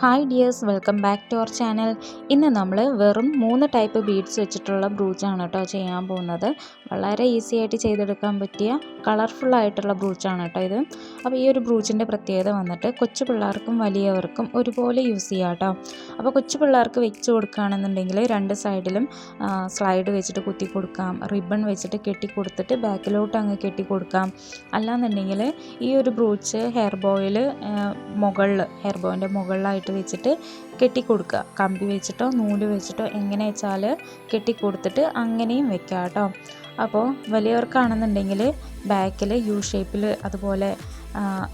Hi dears welcome back to our channel ഇന്ന് നമ്മൾ വെറും മൂന്ന് ടൈപ്പ് ബീഡ്സ് വെച്ചിട്ടുള്ള ബ്രൂച്ചാണ് കേട്ടോ ചെയ്യാൻ പോകുന്നത്. വളരെ ഈസി ആയിട്ട് ചെയ്തെടുക്കാൻ പറ്റിയ കളർഫുൾ ആയിട്ടുള്ള ബ്രൂച്ചാണ് കേട്ടോ ഇത്. അപ്പോൾ ഈ ഒരു ബ്രൂച്ചിന്റെ പ്രത്യേകത വന്നിട്ട് കൊച്ചു പിള്ളേർക്കും വലിയവർക്കും ഒരുപോലെ യൂസ് ചെയ്യാം കേട്ടോ. അപ്പോൾ കൊച്ചു പിള്ളേർക്ക് വെച്ച് കൊടുക്കുകയാണെന്നുണ്ടെങ്കിൽ രണ്ട് സൈഡിലും സ്ലൈഡ് വെച്ചിട്ട് കുത്തി കൊടുക്കാം റിബൺ വെച്ചിട്ട് കെട്ടി കൊടുത്തിട്ട് ബാക്കിലോട്ട് അങ്ങ് കെട്ടി കൊടുക്കാം. അല്ലാന്നുണ്ടെങ്കിൽ ഈ ഒരു ബ്രൂച്ച് ഹെയർ ബോയിൽ മുകളിൽ ഹെയർ ബോയിന്റെ മുകളിലായിട്ട് വെച്ചിട്ട് കെട്ടിക്കൊടുക്കുക. കമ്പി വെച്ചിട്ടോ നൂൽ വെച്ചിട്ടോ എങ്ങനെ വെച്ചാൽ കെട്ടിക്കൊടുത്തിട്ട് അങ്ങനെയും വെക്കാം കേട്ടോ അപ്പോൾ വലിയവർക്കാണെന്നുണ്ടെങ്കിൽ ബാക്കിൽ യു ഷേപ്പിൽ അതുപോലെ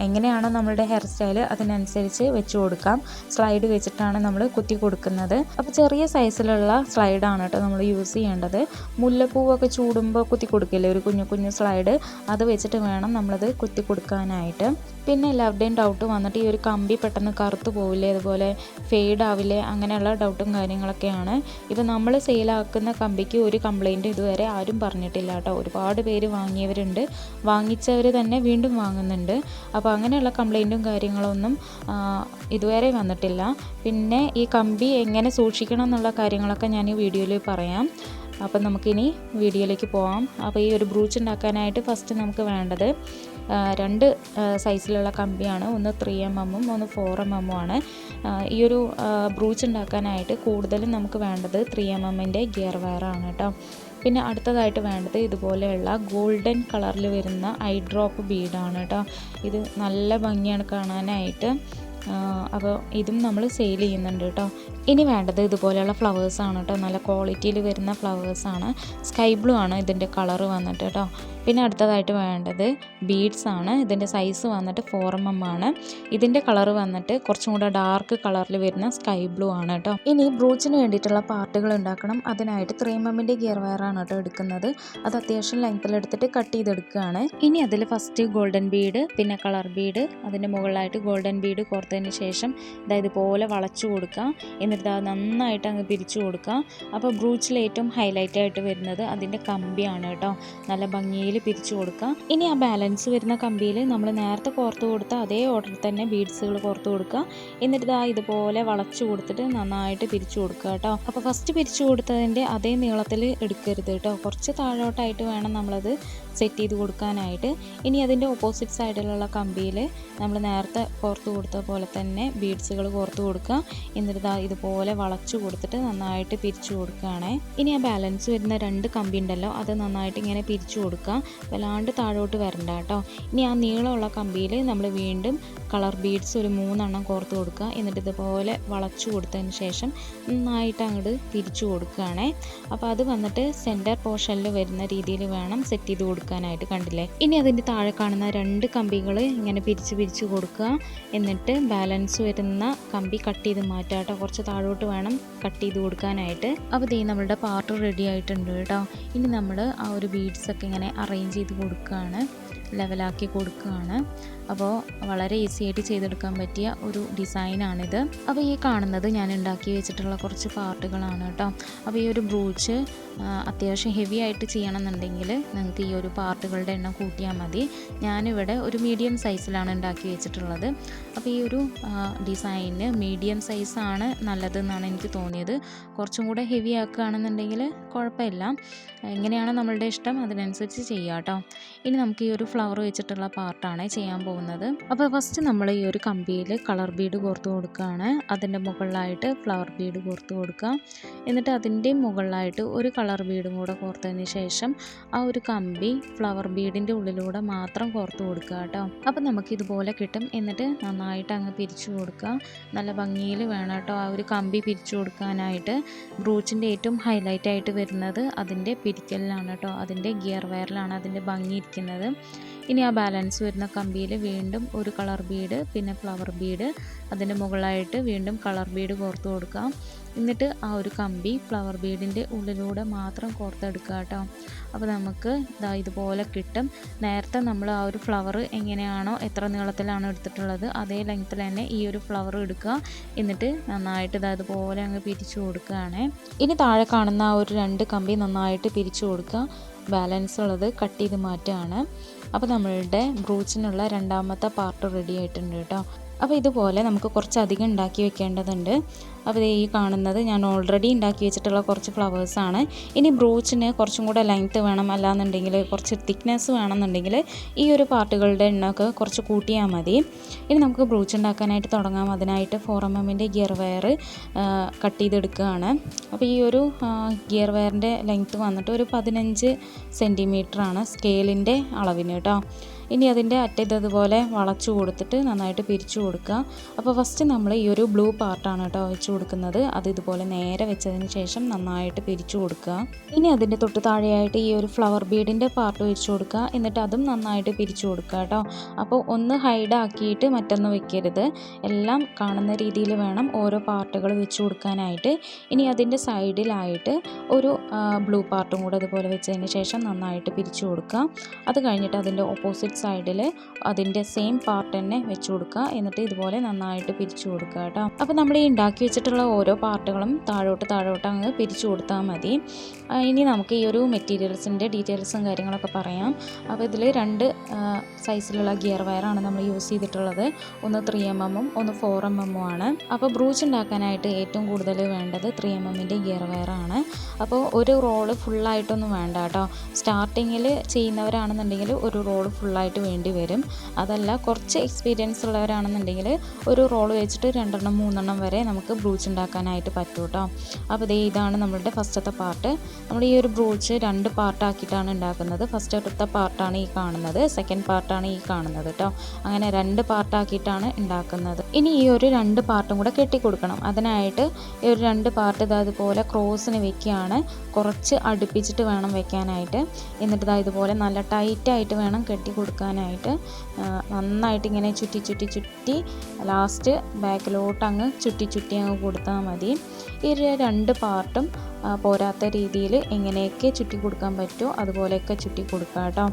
എങ്ങനെയാണോ നമ്മളുടെ ഹെയർ സ്റ്റൈൽ അതിനനുസരിച്ച് വെച്ച് കൊടുക്കാം. സ്ലൈഡ് വെച്ചിട്ടാണ് നമ്മൾ കുത്തി കൊടുക്കുന്നത്. അപ്പോൾ ചെറിയ സൈസിലുള്ള സ്ലൈഡാണ് കേട്ടോ നമ്മൾ യൂസ് ചെയ്യേണ്ടത്. മുല്ലപ്പൂവൊക്കെ ചൂടുമ്പോൾ കുത്തി കൊടുക്കില്ലേ? ഒരു കുഞ്ഞു കുഞ്ഞു സ്ലൈഡ് അത് വെച്ചിട്ട് വേണം നമ്മളത് കുത്തി കൊടുക്കാനായിട്ട്. പിന്നെ എല്ലാവരുടെയും ഡൗട്ട് വന്നിട്ട് ഈ ഒരു കമ്പി പെട്ടെന്ന് കറുത്ത് പോവില്ലേ? അതുപോലെ ഫെയ്ഡ് ആവില്ലേ? അങ്ങനെയുള്ള ഡൗട്ടും കാര്യങ്ങളൊക്കെയാണ്. ഇപ്പോൾ നമ്മൾ സെയിലാക്കുന്ന കമ്പിക്ക് ഒരു കംപ്ലൈന്റ് ഇതുവരെ ആരും പറഞ്ഞിട്ടില്ല കേട്ടോ ഒരുപാട് പേര് വാങ്ങിയവരുണ്ട്. വാങ്ങിച്ചവർ തന്നെ വീണ്ടും വാങ്ങുന്നുണ്ട്. അപ്പോൾ അങ്ങനെയുള്ള കംപ്ലൈന്റും കാര്യങ്ങളൊന്നും ഇതുവരെ വന്നിട്ടില്ല. പിന്നെ ഈ കമ്പി എങ്ങനെ സൂക്ഷിക്കണം എന്നുള്ള കാര്യങ്ങളൊക്കെ ഞാൻ ഈ വീഡിയോയിൽ പറയാം. അപ്പം നമുക്കിനി വീഡിയോയിലേക്ക് പോവാം. അപ്പോൾ ഈ ഒരു ബ്രൂച്ച് ഉണ്ടാക്കാനായിട്ട് ഫസ്റ്റ് നമുക്ക് വേണ്ടത് രണ്ട് സൈസിലുള്ള കമ്പിയാണ്. ഒന്ന് ത്രീ എം എമ്മും ഒന്ന് ഫോർ എം എമ്മും ആണ്. ഈ ഒരു ബ്രൂച്ച് ഉണ്ടാക്കാനായിട്ട് കൂടുതലും നമുക്ക് വേണ്ടത് ത്രീ എം എമ്മിന്റെ ഗിയർ വയറാണ് കേട്ടോ. പിന്നെ അടുത്തതായിട്ട് വേണ്ടത് ഇതുപോലെയുള്ള ഗോൾഡൻ കളറിൽ വരുന്ന ഐ ഡ്രോപ്പ് ബീഡാണ് കേട്ടോ ഇത് നല്ല ഭംഗിയാണ് കാണാനായിട്ട്. അപ്പോൾ ഇതും നമ്മൾ സെയിൽ ചെയ്യുന്നുണ്ട് കേട്ടോ ഇനി വേണ്ടത് ഇതുപോലെയുള്ള ഫ്ലവേഴ്സാണ് കേട്ടോ നല്ല ക്വാളിറ്റിയിൽ വരുന്ന ഫ്ലവേഴ്സാണ് സ്കൈ ബ്ലൂ ആണ് ഇതിന്റെ കളറ് വന്നിട്ട് കേട്ടോ പിന്നെ അടുത്തതായിട്ട് വേണ്ടത് ബീഡ്സ് ആണ്. ഇതിന്റെ സൈസ് വന്നിട്ട് ഫോർ എം എം ആണ്. ഇതിന്റെ കളർ വന്നിട്ട് കുറച്ചും കൂടെ ഡാർക്ക് കളറിൽ വരുന്ന സ്കൈ ബ്ലൂ ആണ് കേട്ടോ ഇനി ബ്രൂച്ചിന് വേണ്ടിയിട്ടുള്ള പാർട്ടുകൾ ഉണ്ടാക്കണം. അതിനായിട്ട് ത്രീ എം എമ്മിന്റെ ഗിയർ വയറാണ് കേട്ടോ എടുക്കുന്നത്. അത് അത്യാവശ്യം ലെങ്ത്തിൽ എടുത്തിട്ട് കട്ട് ചെയ്തെടുക്കുകയാണ്. ഇനി അതിൽ ഫസ്റ്റ് ഗോൾഡൻ ബീഡ് പിന്നെ കളർ ബീഡ് അതിന്റെ മുകളിലായിട്ട് ഗോൾഡൻ ബീഡ് കോർത്തതിന് ശേഷം അതായത് പോലെ വളച്ചു കൊടുക്കുക. എന്നിട്ട് അത് നന്നായിട്ട് അങ്ങ് പിരിച്ചു കൊടുക്കുക. അപ്പോൾ ബ്രൂച്ചിൽ ഏറ്റവും ഹൈലൈറ്റ് ആയിട്ട് വരുന്നത് അതിന്റെ കമ്പിയാണ് കേട്ടോ നല്ല ഭംഗിയിൽ പിരിച്ചു കൊടുക്കുക ഇനി ആ ബാലൻസ് വരുന്ന കമ്പിയിൽ നമ്മൾ നേരത്തെ കോർത്ത് കൊടുത്ത അതേ ഓർഡറിൽ തന്നെ ബീഡ്സുകൾ കോർത്ത് കൊടുക്കുക. എന്നിട്ട് ഇതാ ഇതുപോലെ വളച്ചു കൊടുത്തിട്ട് നന്നായിട്ട് പിരിച്ചു കൊടുക്കുക കേട്ടോ. അപ്പോൾ ഫസ്റ്റ് പിരിച്ചു കൊടുത്തതിന്റെ അതേ നീളത്തിൽ എടുക്കരുത് കേട്ടോ. കുറച്ച് താഴോട്ടായിട്ട് വേണം നമ്മളത് സെറ്റ് ചെയ്ത് കൊടുക്കാനായിട്ട്. ഇനി അതിന്റെ ഓപ്പോസിറ്റ് സൈഡിലുള്ള കമ്പിയിൽ നമ്മൾ നേരത്തെ കോർത്ത് കൊടുത്ത പോലെ തന്നെ ബീഡ്സുകൾ കോർത്ത് കൊടുക്കുക. എന്നിട്ട് ഇതാ ഇതുപോലെ വളച്ചു കൊടുത്തിട്ട് നന്നായിട്ട് പിരിച്ചു കൊടുക്കുകയാണേ. ഇനി ആ ബാലൻസ് വരുന്ന രണ്ട് കമ്പി ഉണ്ടല്ലോ അത് നന്നായിട്ട് ഇങ്ങനെ പിരിച്ചു കൊടുക്കുക. വല്ലാണ്ട് താഴോട്ട് വരണ്ട കേട്ടോ. ഇനി ആ നീളമുള്ള കമ്പിയിൽ നമ്മൾ വീണ്ടും കളർ ബീഡ്സ് ഒരു മൂന്നെണ്ണം കോർത്ത് കൊടുക്കുക. എന്നിട്ട് ഇതുപോലെ വളച്ചു കൊടുത്തതിന് ശേഷം നന്നായിട്ട് അങ്ങോട്ട് തിരിച്ചു കൊടുക്കുകയാണേ. അപ്പോൾ അത് വന്നിട്ട് സെന്റർ പോർഷനിൽ വരുന്ന രീതിയിൽ വേണം സെറ്റ് ചെയ്ത് കൊടുക്കാനായിട്ട് കണ്ടില്ലേ? ഇനി അതിന്റെ താഴെ കാണുന്ന രണ്ട് കമ്പികൾ ഇങ്ങനെ പിരിച്ച് പിരിച്ച് കൊടുക്കുക. എന്നിട്ട് ബാലൻസ് വരുന്ന കമ്പി കട്ട് ചെയ്ത് മാറ്റുക കേട്ടോ. കുറച്ച് താഴോട്ട് വേണം കട്ട് ചെയ്ത് കൊടുക്കാനായിട്ട്. അപ്പോൾ ദേ നമ്മളുടെ പാർട്ട് റെഡി ആയിട്ടുണ്ട് കേട്ടോ. ഇനി നമ്മൾ ആ ഒരു ബീഡ്സൊക്കെ ഇങ്ങനെ അറേഞ്ച് ചെയ്ത് കൊടുക്കുകയാണ് ലെവലാക്കി കൊടുക്കുകയാണ്. അപ്പോൾ വളരെ ഈസി ആയിട്ട് ചെയ്തെടുക്കാൻ പറ്റിയ ഒരു ഡിസൈനാണിത്. അപ്പോൾ ഈ കാണുന്നത് ഞാൻ ഉണ്ടാക്കി വെച്ചിട്ടുള്ള കുറച്ച് പാർട്ടുകളാണ് കേട്ടോ. അപ്പോൾ ഈ ഒരു ബ്രൂച്ച് അത്യാവശ്യം ഹെവി ആയിട്ട് ചെയ്യണമെന്നുണ്ടെങ്കിൽ നിങ്ങൾക്ക് ഈ ഒരു പാർട്ടുകളുടെ എണ്ണം കൂട്ടിയാൽ മതി. ഞാനിവിടെ ഒരു മീഡിയം സൈസിലാണ് ഉണ്ടാക്കി വെച്ചിട്ടുള്ളത്. അപ്പോൾ ഈ ഒരു ഡിസൈന് മീഡിയം സൈസാണ് നല്ലതെന്നാണ് എനിക്ക് തോന്നിയത്. കുറച്ചും കൂടെ ഹെവി ആക്കുകയാണെന്നുണ്ടെങ്കിൽ കുഴപ്പമില്ല. എങ്ങനെയാണ് നമ്മളുടെ ഇഷ്ടം അതിനനുസരിച്ച് ചെയ്യാം കേട്ടോ. ഇനി നമുക്ക് ഈ ഒരു ഫ്ലവർ വെച്ചിട്ടുള്ള പാർട്ടാണ് ചെയ്യാൻ പോകുന്നത്. അപ്പോൾ ഫസ്റ്റ് നമ്മൾ ഈ ഒരു കമ്പിയിൽ കളർ ബീഡ് കോർത്ത് കൊടുക്കുകയാണ് അതിന്റെ മുകളിലായിട്ട് ഫ്ലവർ ബീഡ് കോർത്ത് കൊടുക്കുക. എന്നിട്ട് അതിന്റെ മുകളിലായിട്ട് ഒരു കളർ ബീഡും കൂടെ കോർത്തതിന് ശേഷം ആ ഒരു കമ്പി ഫ്ലവർ ബീഡിന്റെ ഉള്ളിലൂടെ മാത്രം കോർത്ത് കൊടുക്കുക കേട്ടോ. അപ്പോൾ നമുക്ക് ഇതുപോലെ കിട്ടും. എന്നിട്ട് നന്നായിട്ട് അങ്ങ് പിരിച്ചു കൊടുക്കുക. നല്ല ഭംഗിയിൽ വേണം കേട്ടോ ആ ഒരു കമ്പി പിരിച്ചു കൊടുക്കാനായിട്ട്. ബ്രൂച്ചിന്റെ ഏറ്റവും ഹൈലൈറ്റ് ആയിട്ട് വരുന്നത് അതിന്റെ പിരിക്കലിലാണ് കേട്ടോ. അതിന്റെ ഗിയർ വയറിലാണ് അതിന്റെ ഭംഗി ഇരിക്കുന്നത്. ഇനി ആ ബാലൻസ് വരുന്ന കമ്പിയിൽ വീണ്ടും ഒരു കളർ ബീഡ് പിന്നെ ഫ്ലവർ ബീഡ് അതിന്റെ മുകളിലായിട്ട് വീണ്ടും കളർ ബീഡ് കോർത്ത് കൊടുക്കാം. എന്നിട്ട് ആ ഒരു കമ്പി ഫ്ലവർ ബീഡിന്റെ ഉള്ളിലൂടെ മാത്രം കോർത്തെടുക്കുക കേട്ടോ. അപ്പോൾ നമുക്ക് ഇതാ ഇതുപോലെ കിട്ടും. നേരത്തെ നമ്മൾ ആ ഒരു ഫ്ലവർ എങ്ങനെയാണോ എത്ര നീളത്തിലാണോ എടുത്തിട്ടുള്ളത് അതേ ലെങ്ത്തിൽ തന്നെ ഈ ഒരു ഫ്ലവർ എടുക്കുക. എന്നിട്ട് നന്നായിട്ട് ഇതാ ഇതുപോലെ അങ്ങ് പിരിച്ചു കൊടുക്കുകയാണ്. ഇനി താഴെ കാണുന്ന ആ ഒരു രണ്ട് കമ്പി നന്നായിട്ട് പിരിച്ചു കൊടുക്കുക. ബാലൻസ് ഉള്ളത് കട്ട് ചെയ്ത് മാറ്റുകയാണ്. അപ്പോൾ നമ്മളുടെ ബ്രൂച്ചിനുള്ള രണ്ടാമത്തെ പാർട്ട് റെഡി ആയിട്ടുണ്ട് കേട്ടോ. അപ്പോൾ ഇതുപോലെ നമുക്ക് കുറച്ചധികം ഉണ്ടാക്കി വെക്കേണ്ടതുണ്ട്. അപ്പോൾ ഈ കാണുന്നത് ഞാൻ ഓൾറെഡി ഉണ്ടാക്കി വെച്ചിട്ടുള്ള കുറച്ച് ഫ്ലവേഴ്സാണ് ഇനി ബ്രൂച്ചിന് കുറച്ചും കൂടെ ലെങ്ത്ത് വേണം അല്ലാന്നുണ്ടെങ്കിൽ കുറച്ച് തിക്നെസ് വേണമെന്നുണ്ടെങ്കിൽ ഈ ഒരു പാർട്ടുകളുടെ എണ്ണമൊക്കെ കുറച്ച് കൂട്ടിയാൽ മതി. ഇനി നമുക്ക് ബ്രൂച്ച് ഉണ്ടാക്കാനായിട്ട് തുടങ്ങാം. അതിനായിട്ട് ഫോർ എം എമ്മിന്റെ ഗിയർ വയർ കട്ട് ചെയ്തെടുക്കുകയാണ്. അപ്പോൾ ഈ ഒരു ഗിയർ വയറിന്റെ ലെങ്ത്ത് വന്നിട്ട് ഒരു പതിനഞ്ച് സെന്റിമീറ്ററാണ് സ്കെയിലിന്റെ അളവിന് കേട്ടോ. ഇനി അതിന്റെ അറ്റം ഇതുപോലെ വളച്ചു കൊടുത്തിട്ട് നന്നായിട്ട് പിരിച്ചു കൊടുക്കുക. അപ്പോൾ ഫസ്റ്റ് നമ്മൾ ഈ ഒരു ബ്ലൂ പാർട്ടാണ് കേട്ടോ വെച്ച് കൊടുക്കുന്നത്. അത് ഇതുപോലെ നേരെ വെച്ചതിന് ശേഷം നന്നായിട്ട് പിരിച്ചു കൊടുക്കുക. ഇനി അതിന്റെ തൊട്ട് താഴെയായിട്ട് ഈ ഒരു ഫ്ലവർ ബീഡിന്റെ പാർട്ട് വെച്ച് കൊടുക്കുക. എന്നിട്ട് അതും നന്നായിട്ട് പിരിച്ചു കൊടുക്കുക കേട്ടോ. അപ്പോൾ ഒന്ന് ഹൈഡ് ആക്കിയിട്ട് മറ്റൊന്ന് വെക്കരുത്. എല്ലാം കാണുന്ന രീതിയിൽ വേണം ഓരോ പാർട്ടുകൾ വെച്ച് കൊടുക്കാനായിട്ട്. ഇനി അതിന്റെ സൈഡിലായിട്ട് ഒരു ബ്ലൂ പാർട്ടും കൂടെ അതുപോലെ വെച്ചതിന് ശേഷം നന്നായിട്ട് പിരിച്ചു കൊടുക്കുക. അത് കഴിഞ്ഞിട്ട് അതിന്റെ ഓപ്പോസിറ്റ് സൈഡിൽ അതിന്റെ സെയിം പാർട്ട് തന്നെ വെച്ച് കൊടുക്കുക. എന്നിട്ട് ഇതുപോലെ നന്നായിട്ട് പിരിച്ചു കൊടുക്കുക കേട്ടോ. അപ്പോൾ നമ്മൾ ഈ ഉണ്ടാക്കി വെച്ചിട്ടുള്ള ഓരോ പാർട്ടുകളും താഴോട്ട് താഴോട്ട് അങ്ങ് പിരിച്ചു കൊടുത്താൽ മതി. ഇനി നമുക്ക് ഈ ഒരു മെറ്റീരിയൽസിന്റെ ഡീറ്റെയിൽസും കാര്യങ്ങളൊക്കെ പറയാം. അപ്പോൾ ഇതിൽ രണ്ട് സൈസിലുള്ള ഗിയർ വയറാണ് നമ്മൾ യൂസ് ചെയ്തിട്ടുള്ളത്. ഒന്ന് ത്രീ എം എമ്മും ഒന്ന് ഫോർ എം എമ്മും ആണ്. അപ്പോൾ ബ്രൂച്ച് ഉണ്ടാക്കാനായിട്ട് ഏറ്റവും കൂടുതൽ വേണ്ടത് ത്രീ എം എമ്മിന്റെ ഗിയർ വയറാണ്. അപ്പോൾ ഒരു റോൾ ഫുള്ളായിട്ടൊന്നും വേണ്ട കേട്ടോ. സ്റ്റാർട്ടിങ്ങിൽ ചെയ്യുന്നവരാണെന്നുണ്ടെങ്കിൽ ഒരു റോൾ ഫുള്ളായിട്ട് വേണ്ടി വരും. അതല്ല കുറച്ച് എക്സ്പീരിയൻസ് ഉള്ളവരാണെന്നുണ്ടെങ്കിൽ ഒരു റോൾ വെച്ചിട്ട് രണ്ടെണ്ണം മൂന്നെണ്ണം വരെ നമുക്ക് ബ്രൂച്ച് ഉണ്ടാക്കാനായിട്ട് പറ്റും കേട്ടോ അപ്പോൾ ഇതേ ഇതാണ് നമ്മളുടെ ഫസ്റ്റത്തെ പാർട്ട് നമ്മൾ ഈ ഒരു ബ്രൂച്ച് രണ്ട് പാർട്ടാക്കിയിട്ടാണ് ഉണ്ടാക്കുന്നത്. ഫസ്റ്റത്തെ പാർട്ടാണ് ഈ കാണുന്നത് സെക്കൻഡ് പാർട്ടാണ് ഈ കാണുന്നത് കേട്ടോ അങ്ങനെ രണ്ട് പാർട്ടാക്കിയിട്ടാണ് ഉണ്ടാക്കുന്നത്. ഇനി ഈ ഒരു രണ്ട് പാർട്ടും കൂടെ കെട്ടിക്കൊടുക്കണം. അതിനായിട്ട് ഈ ഒരു രണ്ട് പാർട്ട് ഇതാ ഇതുപോലെ ക്രോസിന് വെക്കുകയാണ്. കുറച്ച് അടുപ്പിച്ചിട്ട് വേണം വെക്കാനായിട്ട്. എന്നിട്ട് ഇതാ ഇതുപോലെ നല്ല ടൈറ്റായിട്ട് വേണം കെട്ടി കൊടുക്കാനായിട്ട് നന്നായിട്ട് ഇങ്ങനെ ചുറ്റി ചുറ്റി ചുറ്റി ലാസ്റ്റ് ബാക്കിലോട്ട് അങ്ങ് ചുറ്റി ചുറ്റി അങ്ങ് കൊടുത്താൽ മതി. ഈ രണ്ട് പാർട്ടും പോരാത്ത രീതിയിൽ എങ്ങനെയൊക്കെ ചുറ്റി കൊടുക്കാൻ പറ്റുമോ അതുപോലെയൊക്കെ ചുറ്റി കൊടുക്കുക കേട്ടോ.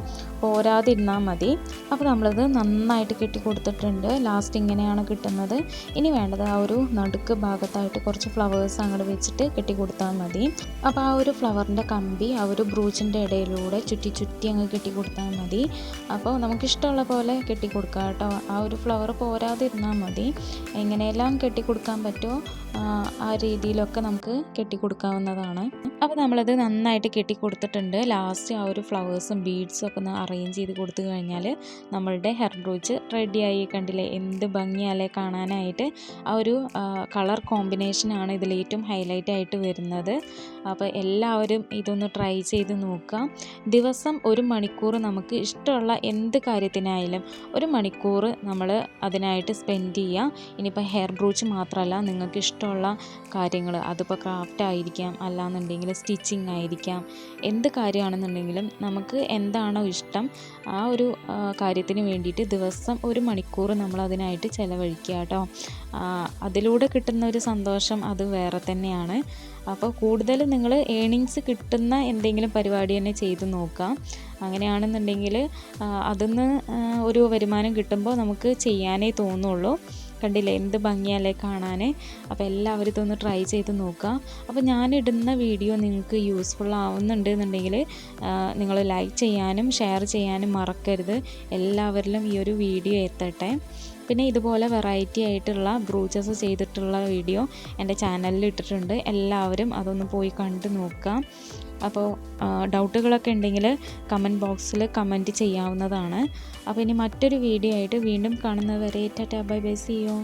പോരാതിരുന്നാൽ മതി. അപ്പോൾ നമ്മളത് നന്നായിട്ട് കെട്ടി കൊടുത്തിട്ടുണ്ട് ലാസ്റ്റ് ഇങ്ങനെയാണ് കിട്ടുന്നത്. ഇനി വേണ്ടത് ആ ഒരു നടുക്ക് ഭാഗത്തായിട്ട് കുറച്ച് ഫ്ലവേഴ്സ് അങ്ങോട്ട് വെച്ചിട്ട് കെട്ടി കൊടുത്താൽ മതി. അപ്പോൾ ആ ഒരു ഫ്ലവറിന്റെ കമ്പി ആ ഒരു ബ്രൂച്ചിന്റെ ഇടയിലൂടെ ചുറ്റി ചുറ്റി അങ്ങ് കെട്ടി കൊടുത്താൽ മതി. അപ്പോൾ നമുക്കിഷ്ടമുള്ള പോലെ കെട്ടി കൊടുക്കാം കേട്ടോ. ആ ഒരു ഫ്ലവർ പോരാതിരുന്നാൽ മതി. എങ്ങനെയെല്ലാം കെട്ടി കൊടുക്കാൻ പറ്റുമോ ആ രീതിയിലൊക്കെ നമുക്ക് കെട്ടി കൊടുക്കാവുന്നതാണ് അപ്പോൾ നമ്മളത് നന്നായിട്ട് കെട്ടി കൊടുത്തിട്ടുണ്ട് ലാസ്റ്റ് ആ ഒരു ഫ്ലവേഴ്സും ബീഡ്സും ഒക്കെ ഒന്ന് അറേഞ്ച് ചെയ്ത് കൊടുത്തു കഴിഞ്ഞാൽ നമ്മളുടെ ഹെയർ ബ്രൂച്ച് റെഡിയായി കണ്ടില്ലേ? എന്ത് ഭംഗിയാലേ കാണാനായിട്ട്. ആ ഒരു കളർ കോമ്പിനേഷനാണ് ഇതിൽ ഏറ്റവും ഹൈലൈറ്റ് ആയിട്ട് വരുന്നത്. അപ്പോൾ എല്ലാവരും ഇതൊന്ന് ട്രൈ ചെയ്ത് നോക്കുക ദിവസം ഒരു മണിക്കൂർ നമുക്ക് ഇഷ്ടമുള്ള എന്ത് കാര്യത്തിനായാലും ഒരു മണിക്കൂർ നമ്മൾ അതിനായിട്ട് സ്പെൻഡ് ചെയ്യുക ഇനിയിപ്പോൾ ഹെയർ ബ്രൂച്ച് മാത്രമല്ല നിങ്ങൾക്ക് ഇഷ്ടമുള്ള കാര്യങ്ങൾ അതിപ്പോൾ ക്രാഫ്റ്റ് ആയിരിക്കാം അല്ലാന്നുണ്ടെങ്കിൽ സ്റ്റിച്ചിങ് ആയിരിക്കാം. എന്ത് കാര്യമാണെന്നുണ്ടെങ്കിലും നമുക്ക് എന്താണോ ഇഷ്ടം ആ ഒരു കാര്യത്തിന് വേണ്ടിയിട്ട് ദിവസം ഒരു മണിക്കൂർ നമ്മൾ അതിനായിട്ട് ചിലവഴിക്കുക കേട്ടോ. അതിലൂടെ കിട്ടുന്ന ഒരു സന്തോഷം അത് വേറെ തന്നെയാണ്. അപ്പോൾ കൂടുതൽ നിങ്ങൾ ഏണിങ്സ് കിട്ടുന്ന എന്തെങ്കിലും പരിപാടി തന്നെ ചെയ്ത് നോക്കാം അങ്ങനെയാണെന്നുണ്ടെങ്കിൽ അതിന്ന് ഒരു വരുമാനം കിട്ടുമ്പോൾ നമുക്ക് ചെയ്യാനേ തോന്നുള്ളൂ. കണ്ടില്ലേ? എന്ത് ഭംഗിയല്ലേ കാണാൻ അപ്പോൾ എല്ലാവരും ഇതൊന്ന് ട്രൈ ചെയ്ത് നോക്കുക. അപ്പോൾ ഞാനിടുന്ന വീഡിയോ നിങ്ങൾക്ക് യൂസ്ഫുൾ ആവുന്നുണ്ട് എന്നുണ്ടെങ്കിൽ നിങ്ങൾ ലൈക്ക് ചെയ്യാനും ഷെയർ ചെയ്യാനും മറക്കരുത്. എല്ലാവരിലും ഈ ഒരു വീഡിയോ എത്തട്ടെ. പിന്നെ ഇതുപോലെ വെറൈറ്റി ആയിട്ടുള്ള ബ്രൂച്ചസ് ചെയ്തിട്ടുള്ള വീഡിയോ എന്റെ ചാനലിൽ ഇട്ടിട്ടുണ്ട്. എല്ലാവരും അതൊന്ന് പോയി കണ്ട് നോക്കാം അപ്പോൾ ഡൗട്ടുകളൊക്കെ ഉണ്ടെങ്കിൽ കമന്റ് ബോക്സിൽ കമന്റ് ചെയ്യാവുന്നതാണ്. അപ്പോൾ ഇനി മറ്റൊരു വീഡിയോ ആയിട്ട് വീണ്ടും കാണുന്നവരെ tata bye bye see you